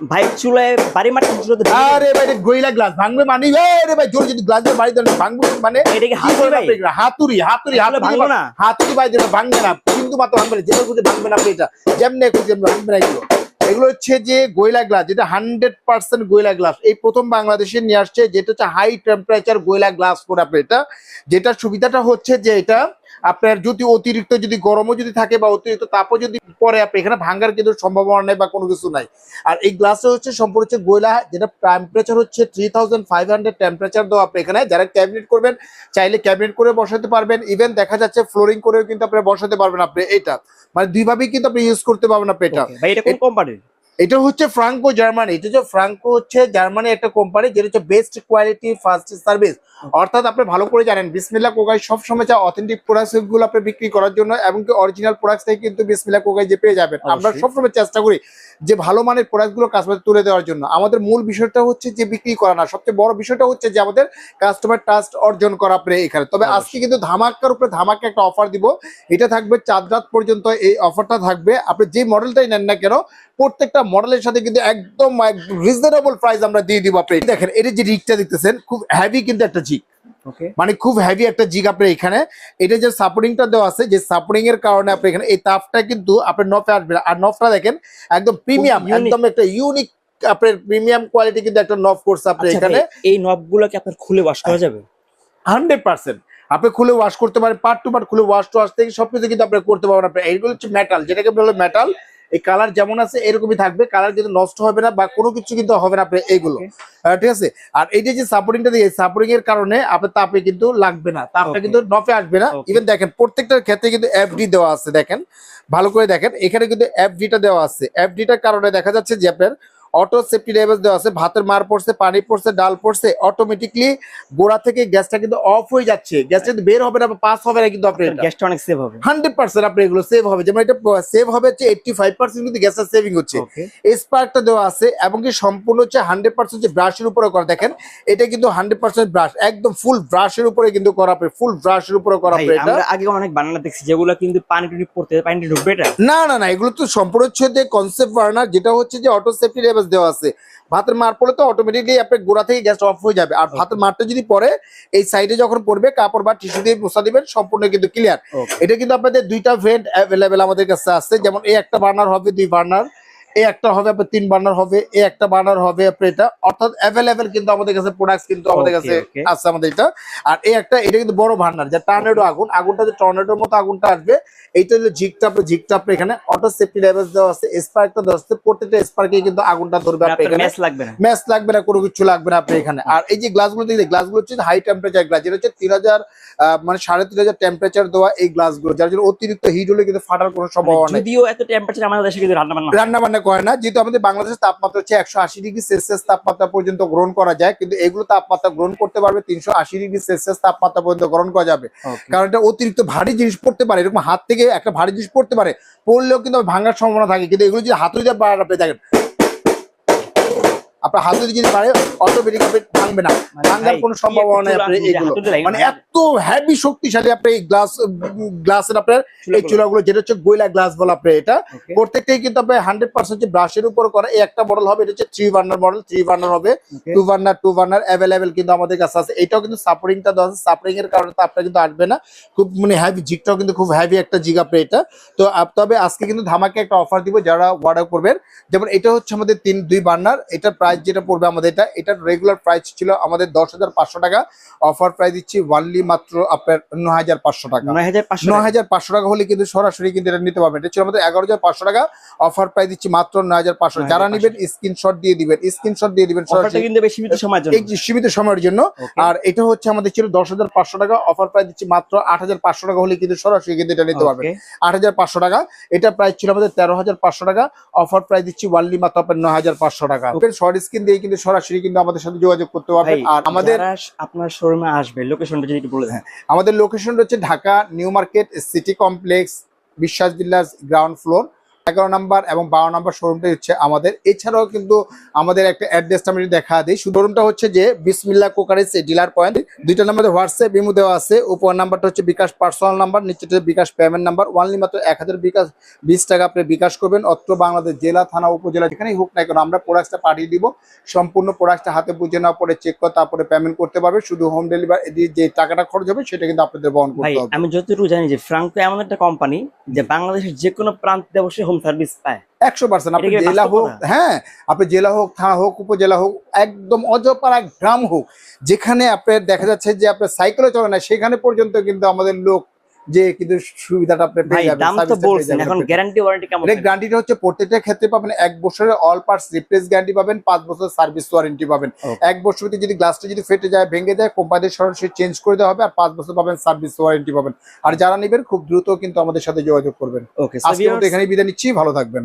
ভাই চুলায় বাড়ি মারতে চুলাতে আরে ভাই গইলা গ্লাস ভাঙবে মানে? এই ভাই জোরে যদি গ্লাস বাড়ি দেন ভাঙবে মানে? এটা কি হাতুড়ি ভাই? হাতুড়ি হাতুড়ি হাতুড়ি ভাঙবো না? হাতুড়ি ভাই দেবে ভাঙবে না। কিন্তু মাত্র ভাঙবে না। যেটা খুঁজে ভাঙবে না আপনি এটা। যেমনি খুঁজে ভাঙবে না এগুলো। এগুলো হচ্ছে যে গোয়লা গ্লাস যেটা হান্ড্রেড পার্সেন্ট গোয়লা গ্লাস এই প্রথম বাংলাদেশে নিয়ে আসছে যেটা হচ্ছে হাই টেম্পারেচার গোয়লা গ্লাস করে আপনি এটা। যেটা সুবিধাটা হচ্ছে যে এটা আপনার যদি অতিরিক্ত যদি গরমও যদি থাকে বা অতিরিক্ত তাপও যদি পরে আপনি এখানে ভাঙার কিন্তু সম্ভাবনা নেই বা কোনো কিছু নাই। আর এই গ্লাসে হচ্ছে সম্পূর্ণ হচ্ছে গোয়লা যেটা টেম্পারেচার হচ্ছে three thousand five hundred temperature দেওয়া আপনি এখানে। যারা ক্যাবিনেট করবেন চাইলে ক্যাবিনেট করে বসাতে পারবেন। ইভেন দেখা যাচ্ছে ফ্লোরিং করেও কিন্তু আপনি বসাতে পারবেন আপনি এটা মানে দুইভাবেই কিন্তু আপনি ইউজ করতে পারবেন আপনি এটা। এটা কোন কোম্পানির এটা হচ্ছে ফ্রাঙ্কো জার্মানি এটা হচ্ছে ফ্রাঙ্কো হচ্ছে জার্মানি একটা কোম্পানি যেটা হচ্ছে বেস্ট কোয়ালিটি ফার্স্ট সার্ভিস অর্থাৎ আপনি ভালো করে জানেন বিসমিল্লা কোকাই সবসময় চায় অথেন্টিক প্রোডাক্টসগুলো আপনি বিক্রি করার জন্য এবং কি অরিজিনাল প্রোডাক্টস থেকে কিন্তু বিসমিল্লা কোকাই যে পেয়ে যাবেন। আমরা। সবসময় চেষ্টা করি যে ভালো মানের প্রোডাক্টগুলো কাস্টমার তুলে দেওয়ার জন্য। আমাদের মূল বিষয়টা হচ্ছে যে বিক্রি করা না। সবচেয়ে বড় বিষয়টা হচ্ছে যে আমাদের কাস্টমার ট্রাস্ট অর্জন করা আপনি এখানে। তবে আজকে কিন্তু ধামাকার উপরে ধামাকা একটা অফার দিব। এটা থাকবে চাঁদ রাত পর্যন্ত এই অফারটা থাকবে। আপনি যে মডেলটাই নেন না কেন প্রত্যেকটা মডেলের সাথে কিন্তু একদম রিজনেবল প্রাইস আমরা দিয়ে দিব আপনি দেখেন এটা যে রিকটা দেখতেছেন খুব হেভি কিন্তু একটা জিক মানে খুব হেভি একটা জিগ আপনার এখানে। এটা যে সাপোর্টিংটা দেওয়া আছে যে সাপোর্টিং এর কারণে আপনি এখানে এই তাপটা কিন্তু আপনার নফে আসবে আর নফটা দেখেন একদম প্রিমিয়াম একদম একটা ইউনিক আপনার প্রিমিয়াম কোয়ালিটি কিন্তু একটা নফ করছে আপনি এখানে। এই নবগুলো কি আপনার খুলে ওয়াশ করা যাবে? Hundred percent. আপনি খুলে ওয়াশ করতে পারেন পার্ট টু পার্ট খুলে ওয়াশ টু থেকে সবকিছু কিন্তু আপনি করতে পারবেন আপনি এইগুলো হচ্ছে মেটাল যেটাকে বলে মেটাল এই কালার যেমন আছে এরকমই থাকবে। কালার কিন্তু নষ্ট হবে না বা কোনো কিছু কিন্তু হবে না আপনি এইগুলো। ঠিক আছে? আর এই যে সাপোর্টিংটা দিয়ে সাপোর্টিং এর কারণে আপনার তাপে কিন্তু লাগবে না। তাপটা কিন্তু নফে আসবে না. ইভেন দেখেন প্রত্যেকটার ক্ষেত্রে কিন্তু এফডি দেওয়া আছে দেখেন। ভালো করে দেখেন এখানে কিন্তু এফডিটা দেওয়া আছে। এফডিটার কারণে দেখা যাচ্ছে যে আপনার অটো সেফটি লেভেল দেওয়া আছে ভাতের মার পড়ছে পানি পড়ছে ডাল পড়ছে অটোমেটিকলি গোড়া থেকে গ্যাসটা কিন্তু অফ হয়ে যাচ্ছে। গ্যাসটা কিন্তু বের হবে না পাস হবে না কিন্তু আপনার গ্যাসটা অনেক সেভ হবে। হান্ড্রেড পার্সেন্ট আপনার এগুলো সেভ হবে। যেমন এটা সেভ হবে হচ্ছে এইটটি ফাইভ পার্সেন্ট কিন্তু গ্যাসটা সেভিং হচ্ছে। স্পার্কটা দেওয়া আছে এবং কি সম্পূর্ণ হচ্ছে হান্ড্রেড পার্সেন্ট যে ব্রাশের উপরে করা। দেখেন এটা কিন্তু হান্ড্রেড পার্সেন্ট ব্রাশ একদম ফুল ব্রাশের উপরে কিন্তু করা আপনি ফুল ব্রাশের উপরে করা আপনি এটা আগে অনেক বানানা দেখছি যেগুলো কিন্তু পানি টুনি পড়তে পানি ঢুকবে এটা? না না না এগুলো তো সম্পূর্ণ হচ্ছে যে কনসেপ্ট বার্নার যেটা হচ্ছে যে অটো সেফটি লেভেল দেওয়া আছে। ভাতের মার পড়লে তো অটোমেটিকলি আপনার গোড়া থেকে গ্যাস অফ হয়ে যাবে। আর ভাতের মারটা যদি পরে এই সাইডে যখন পড়বে কাপড় বা টিস্যু দিয়ে পোষা দিবেন সম্পূর্ণ কিন্তু ক্লিয়ার এটা কিন্তু আপনাদের দুইটা ভেন্ট অ্যাভেলেবেল আমাদের কাছে আছে। যেমন এই একটা বার্নার হবে দুই বার্নার এই একটা হবে আপনার তিন বার্নার হবে এই একটা বার্নার হবে আপনার এটা। অর্থাৎ অ্যাভেলেবেল কিন্তু আমাদের কাছে প্রোডাক্টস কিন্তু আমাদের কাছে আছে আমাদের এটা। আর এই একটা এটা কিন্তু বড় ভান্ডার যা টর্নেডো আগুন। আগুনটা যে টর্নেডোর মতো আগুনটা আসবে এইটা হলো জিগটা আপনার জিগটা আপনার এখানে অটো সেফটি লেভেল দেওয়া আছে স্পার্কটা দেওয়া আছে। প্রত্যেকটা স্পার্কে কিন্তু আগুনটা ধরবে আপনার আপনার এখানে। ম্যাচ লাগবে না। ম্যাচ লাগবে না কোনো কিছু লাগবে না আপনি এখানে। আর এই যে গ্লাসগুলো দেখলে গ্লাসগুলো হচ্ছে হাই টেম্পারেচার গ্লাস যেটা হচ্ছে তিন হাজার মানে সাড়ে তিন হাজার টেম্পারেচার দেওয়া এই গ্লাসগুলো যার জন্য অতিরিক্ত হিট হলে কিন্তু ফাটার কোনো সম্ভাবনা নেই। যদিও এত টেম্পারেচার আমাদের দেশে কিন্তু রান্না বান্না রান্না বান্না করে না। যেহেতু আমাদের বাংলাদেশের তাপমাত্রা হচ্ছে একশো আশি ডিগ্রি সেলসিয়াস তাপমাত্রা পর্যন্ত গ্রহণ করা যায় কিন্তু এগুলো তাপমাত্রা গ্রহণ করতে পারবে তিনশো আশি ডিগ্রি সেলসিয়াস তাপমাত্রা পর্যন্ত গ্রহণ করা যাবে। কারণ এটা অতিরিক্ত ভারী জিনিস পড়তে পারে এরকম হাত থেকে একটা ভারী জিনিস পড়তে পারে পড়লেও কিন্তু ভাঙার সম্ভাবনা থাকে। কিন্তু এগুলো যদি হাতুড়ি দিয়ে আপনি দেখেন আপনার হাতুড়ি যদি পারে অটোমেটিক আপনি ভাঙবে না। মানে ভাঙার কোনো সম্ভাবনা নেই আপনার এগুলো। মানে এত হেভি শক্তিশালী আপনি এই গ্লাস গ্লাসের আপনার এই চুলাগুলো। যেটা হচ্ছে গোয়লা গ্লাস বলা আপনি এটা। প্রত্যেকটাই কিন্তু আপনার হান্ড্রেড পার্সেন্ট ব্রাশের উপর করা। এই একটা মডেল হবে এটা হচ্ছে three burner model three burner হবে। Two burner two burner available কিন্তু আমাদের কাছে আছে। এটাও কিন্তু সাপোর্টিংটা দেওয়া আছে। সাপোর্টিং এর কারণে তো আপনার কিন্তু আসবে না। খুব মানে হেভি জিগটাও কিন্তু খুব হেভি একটা জিগ আপনি এটা। তো তবে আজকে কিন্তু ধামাকে একটা অফার দিব যারা অর্ডার করবেন। যেমন এটা হচ্ছে আমাদের তিন দুই বার্নার এটার প্রাইস যেটা পড়বে আমাদের এটা এটার রেগুলার প্রাইস ছিল আমাদের দশ হাজার পাঁচশো টাকা অফার প্রাইস দিচ্ছি ওয়ানলি মাত্র আপনার ন হাজার পাঁচশো টাকা নয় হাজার পাঁচশো নয় টাকা হলে কিন্তু সরাসরি কিন্তু এটা নিতে পারবেন এটা ছিল আমাদের এগারো হাজার পাঁচশো টাকা অফার প্রাইস দিচ্ছি মাত্র নয় হাজার পাঁচশো যারা 9,500 নিবেন স্ক্রিনশট দিয়ে দিবেন স্ক্রিনশট দিয়ে দিবেন সীমিত সময়ের জন্য. আর এটা হচ্ছে আমাদের ছিল দশ হাজার পাঁচশো টাকা অফার প্রাইস দিচ্ছি মাত্র আট হাজার পাঁচশো টাকা হলে কিন্তু সরাসরি কিন্তু এটা নিতে পারবেন আট হাজার পাঁচশো টাকা এটা প্রাইস ছিল আমাদের তেরো হাজার পাঁচশো টাকা অফার প্রাইস দিচ্ছি ওয়ানলি মাত্র আপনার নয় হাজার পাঁচশো টাকা শর্ট স্ক্রিন দিয়ে কিন্তু সরাসরি কিন্তু আমাদের সাথে যোগাযোগ করতে পারবেন। আর আমাদের আপনার শোরুমে আসবে লোকেশনটা যদি বলে দেন। আমাদের লোকেশন হচ্ছে Dhaka new market city complex Biswas বিল্লাস ground floor এগারো নাম্বার এবং বারো নাম্বার শোরুমটা হচ্ছে আমাদের। এছাড়াও কিন্তু আমাদের একটা অ্যাড্রেসটা আমি দেখা দিই। শোরুমটা হচ্ছে যে বিসমিল্লা কোকারিস ডিলার পয়েন্ট দুইটা নাম্বারে হোয়াটসঅ্যাপ ইমো দেওয়া আছে। উপর নাম্বারটা হচ্ছে বিকাশ পার্সোনাল নাম্বার নিচে বিকাশ পেমেন্ট নাম্বার ওয়ানলি মাত্র এক হাজার বিকাশ বিশ টাকা আপনি বিকাশ করবেন। অত্র বাংলাদেশ জেলা থানা উপজেলা যেখানেই হোক না কেন আমরা প্রোডাক্টটা পাঠিয়ে দিব। সম্পূর্ণ প্রোডাক্টটা হাতে বুঝে না পরে চেক করে তারপরে পেমেন্ট করতে পারবে। শুধু হোম ডেলিভারি যে টাকাটা খরচ হবে সেটা কিন্তু আপনাদের বহন করতে হবে। আমি যতটুকু জানি যে ফ্রাঙ্কো এমন একটা কোম্পানি যে বাংলাদেশের যে কোনো প্রান্তে অবশ্যই হোম সার্ভিস পায়। একশো পার্সেন্ট আপনি জেলা হোক হ্যাঁ আপনি জেলা হোক থানা হোক উপজেলা হোক একদম অজপাড়া গ্রাম হোক যেখানে আপনার দেখা যাচ্ছে যে আপনার সাইকেলও চলে না সেখানে পর্যন্ত কিন্তু আমাদের লোক যে কিন্তু সুবিধাটা আপনি পেয়ে যাবেন দাম তো বলছেন এখন গ্যারান্টি ওয়ারেন্টি কেমন এটা গ্যারান্টিটা হচ্ছে প্রত্যেকটা ক্ষেত্রে পাবেন এক বছরের অল পার্টস রিপ্লেস গ্যারান্টি পাবেন পাঁচ বছর সার্ভিস ওয়ারেন্টি পাবেন। এক বছর যদি গ্লাসটা যদি ফেটে যায় ভেঙে যায় কোম্পানির সরাসরি চেঞ্জ করে দেওয়া হবে আর পাঁচ বছর পাবেন সার্ভিস ওয়ারেন্টি পাবেন। আর যারা নেবেন খুব দ্রুত কিন্তু আমাদের সাথে যোগাযোগ করবেন। ওকে আজকে মতো এখানেই বিদায় নিচ্ছি ভালো থাকবেন।